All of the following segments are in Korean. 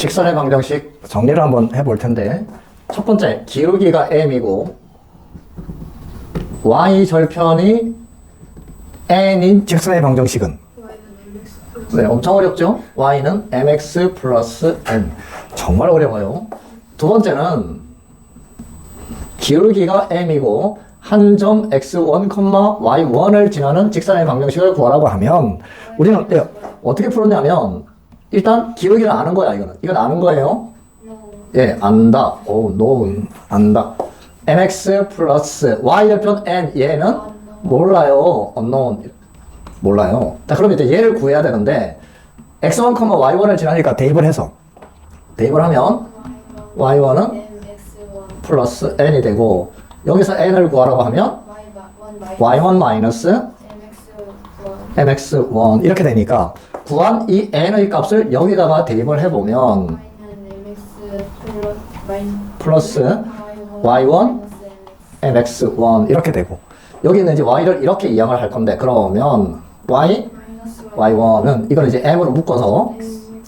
직선의 방정식 정리를 한번 해볼 텐데 첫 번째 기울기가 m이고 y 절편이 n인 직선의 방정식은 네, 엄청 어렵죠? y는 mx 플러스 n 정말 어려워요. 두 번째는 기울기가 m이고 한 점 x1, y1을 지나는 직선의 방정식을 구하라고 하면 우리는? 어떻게 풀었냐면 일단 기울기를 아는 거야 이거는 이건 아는 거예요. 예, 안다. 오, no, 안다. mx 플러스 y 절편 n 얘는 몰라요. unknown 몰라요. 자, 그럼 이제 얘를 구해야 되는데 x1, y1을 지나니까 대입을 해서 대입을 하면 y1은 플러스 n이 되고 여기서 n을 구하라고 하면 y1 마이너스 mx1 이렇게 되니까 구한 이 n의 값을 여기다가 대입을 해보면 플러스 y1 mx1 이렇게 되고 여기는 이제 y를 이렇게 이항을 할 건데 그러면 y y1은 이걸 이제 m으로 묶어서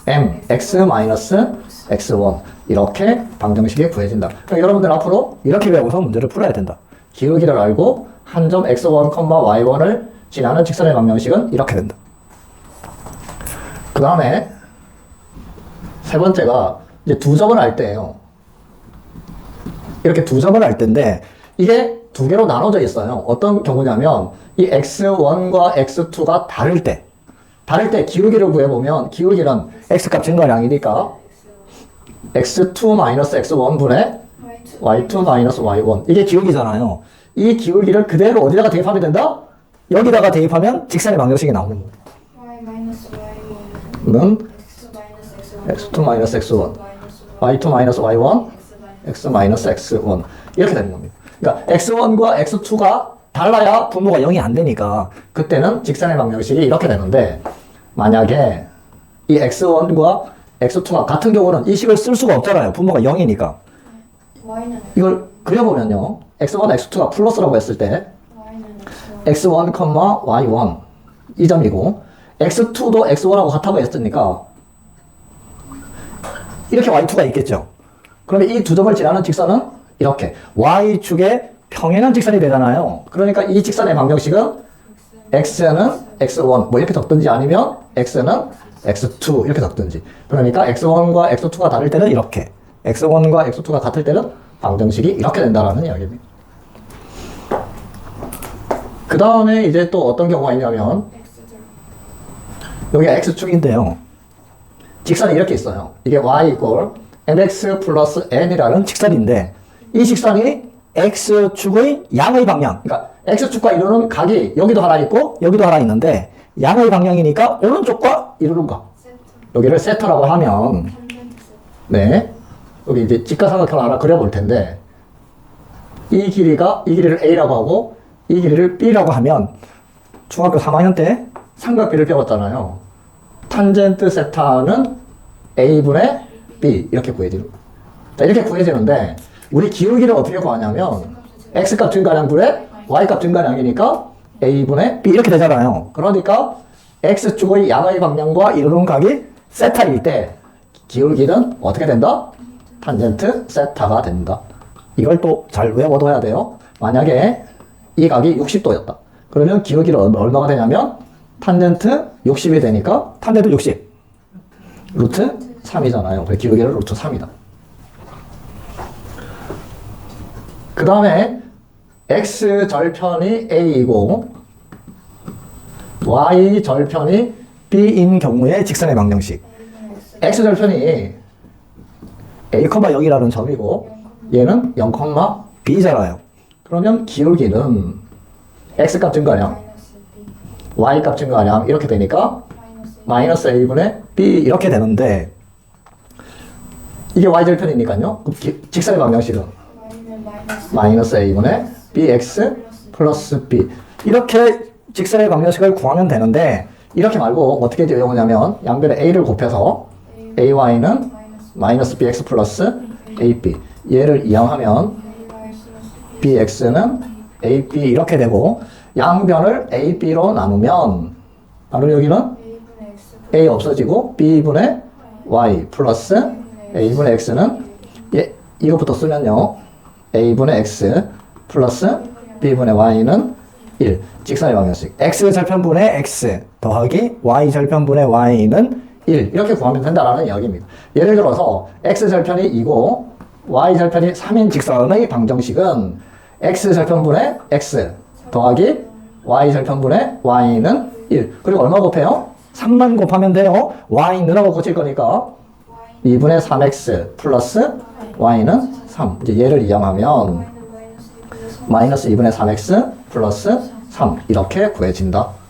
m x 마이너스 x1 이렇게 방정식이 구해진다. 그럼 여러분들 앞으로 이렇게 외워서 문제를 풀어야 된다. 기울기를 알고 한 점 x1, y1을 지나는 직선의 방정식은 이렇게 된다. 그 다음에 세 번째가 이제 두 점을 알 때예요. 이렇게 두 점을 알 때인데 이게 두 개로 나눠져 있어요. 어떤 경우냐면 이 x1과 x2가 다를 때 다를 때 기울기를 구해보면 기울기는 x값 증가량이니까 x2 마이너스 x1 분의 y2 마이너스 y1 이게 기울기잖아요. 이 기울기를 그대로 어디다가 대입하면 된다? 여기다가 대입하면 직선의 방정식이 나오는 거예요. 는 x2 마이너스 x1 y2 마이너스 y1 x 마이너스 x1 이렇게 되는 겁니다. 그러니까 x1과 x2가 달라야 분모가 0이 안 되니까 그때는 직선의 방정식이 이렇게 되는데 만약에 이 x1과 x2가 같은 경우는 이 식을 쓸 수가 없잖아요. 분모가 0이니까 이걸 그려보면요. x1, x2가 플러스라고 했을 때 x1, y1 이 점이고 x2도 x1하고 같다고 했으니까 이렇게 y2가 있겠죠. 그러면 이 두 점을 지나는 직선은 이렇게 y축의 평행한 직선이 되잖아요. 그러니까 이 직선의 방정식은 x는 x1 뭐 이렇게 적든지 아니면 x는 x2 이렇게 적든지. 그러니까 x1과 x2가 다를 때는 이렇게 x1과 x2가 같을 때는 방정식이 이렇게 된다라는 이야기입니다. 그 다음에 이제 또 어떤 경우가 있냐면 여기가 x축인데요. 직선이 이렇게 있어요. 이게 y 이꼴 mx 플러스 n이라는 직선인데 이 직선이 x축의 양의 방향. 그러니까 x축과 이루는 각이 여기도 하나 있고 여기도 하나 있는데 양의 방향이니까 오른쪽과 이루는 각. 여기를 세터라고 하면 네 여기 이제 직각삼각형을 하나 그려볼 텐데 이 길이가 이 길이를 a라고 하고 이 길이를 b라고 하면 중학교 3학년 때 삼각비를 배웠잖아요. 탄젠트 세타는 a분의 b 이렇게 구해지는 자, 이렇게 구해지는데 우리 기울기를 어떻게 구하냐면 x값 증가량 분의 y값 증가량이니까 a분의 b 이렇게 되잖아요. 그러니까 x축의 양의 방향과 이루는 각이 세타일 때 기울기는 어떻게 된다? 탄젠트 세타가 된다. 이걸 또 잘 외워둬야 돼요. 만약에 이 각이 60도였다. 그러면 기울기는 얼- 얼마가 되냐면 탄젠트 60이 되니까 탄젠트 60 루트 3이잖아요. 그래서 기울기는 루트 3이다. 그 다음에 x 절편이 a이고 y 절편이 b인 경우의 직선의 방정식. x 절편이 a, 0이라는 점이고 얘는 0, b잖아요. 그러면 기울기는 x 값 증가량, y 값 증가량 이렇게 되니까 마이너스 a분의 b 이렇게 되는데 이게 y 절편이니까요. 그럼 기- 직선의 방정식은 마이너스 a분의 bx 플러스 b 이렇게 직선의 방정식을 구하면 되는데 이렇게 말고 어떻게 외우냐면 양변에 a를 곱해서 ay는 마이너스 bx 플러스 ab 얘를 이항하면 bx는 ab 이렇게 되고 양변을 ab로 나누면 바로 여기는 a 없어지고 b분의 y 플러스 a분의 x는 예, 이것부터 쓰면요. a분의 x 플러스 b분의 y는 1. 직선의 방정식. x 절편분의 x 더하기 y 절편분의 y는 1. 이렇게 구하면 된다라는 이야기입니다. 예를 들어서 x 절편이 2고 y 절편이 3인 직선의 방정식은 x 절편분의 x 더하기 y 절편분의 y는 1. 그리고 얼마 곱해요? 3만 곱하면 돼요. y 늘하고 고칠 거니까 2분의 3x 플러스 y는 3. 이제 얘를 이용하면 마이너스 2분의 3x 플러스 3 이렇게 구해진다.